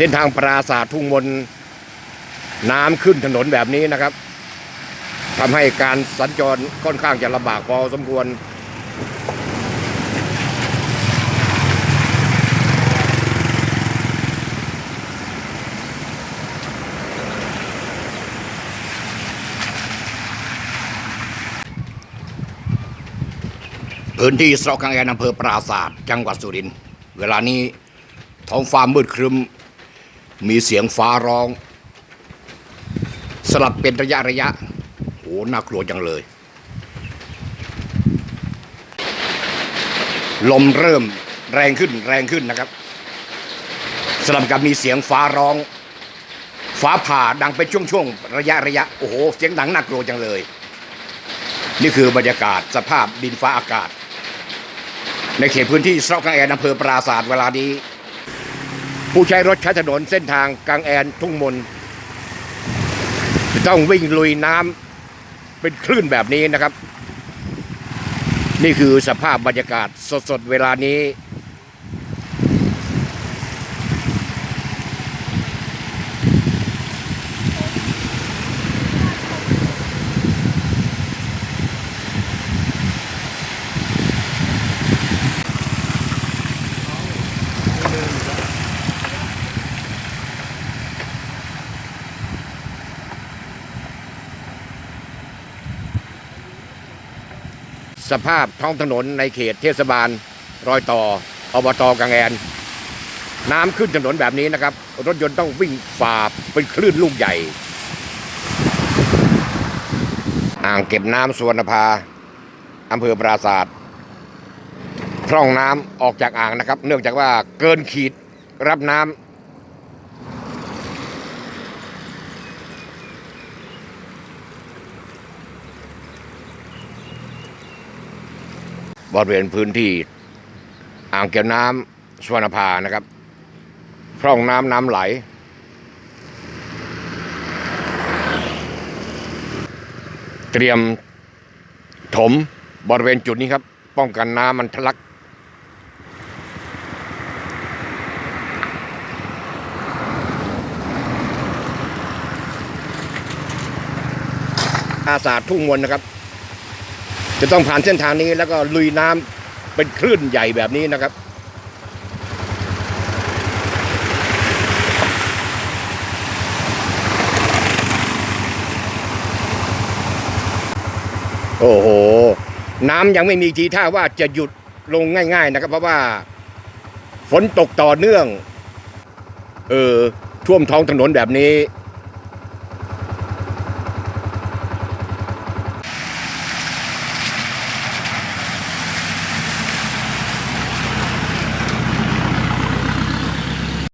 เส้นทางปราสาททุ่งมนน้ำขึ้นถนนแบบนี้นะครับทำให้การสัญจรค่อนข้างจะลำบากพอสมควร พื้นที่สระกังแอนอำเภอปราศาสตร์จังหวัดสุรินทร์เวลานี้ท้องฟ้ามืดครึ้ม มีเสียงฟ้าร้อง สลับเป็นระยะระยะโอ้น่ากลัวจังเลย ลมเริ่มแรงขึ้นแรงขึ้นนะครับสลับกับมีเสียงฟ้าร้อง ฟ้าผ่าดังเป็นช่วงๆระยะระยะโอ้โหเสียงดังน่ากลัวจังเลย นี่คือบรรยากาศสภาพดินฟ้าอากาศ ในเขตพื้นที่สระกังแอนอำเภอปราศาสตร์เวลานี้ ผู้ใช้รถใช้ถนนเส้นทางกังแอนทุ่งมนจะต้องวิ่งลุยน้ำเป็นคลื่นแบบนี้นะครับ นี่คือสภาพบรรยากาศสดๆเวลานี้ สภาพท้องถนนในเขตเทศบาล รอยต่ออบตกังแอนน้ำขึ้นถนนแบบนี้นะครับ รถยนต์ต้องวิ่งฝ่าเป็นคลื่นลูกใหญ่ อ่างเก็บน้ำสวนภาอำเภอปราศาสตร์พร่องน้ำออกจากอ่างนะครับ เนื่องจากว่าเกินขีดรับน้ำ บริเวณพื้นที่อ่างเก็บน้ำสวนภานะครับพร่องน้ำน้ำไหล เตรียมถมบริเวณจุดนี้ครับ ป้องกันน้ำมันทะลัก อาสาทุ่งมนนะครับ จะต้องผ่านเส้นทางนี้แล้วก็ลุยน้ำเป็นคลื่นใหญ่แบบนี้นะครับ โอ้โห น้ำยังไม่มีทีท่าว่าจะหยุดลงง่าย ๆ นะครับ เพราะว่า ฝนตกต่อเนื่อง เออท่วมท้องถนนแบบนี้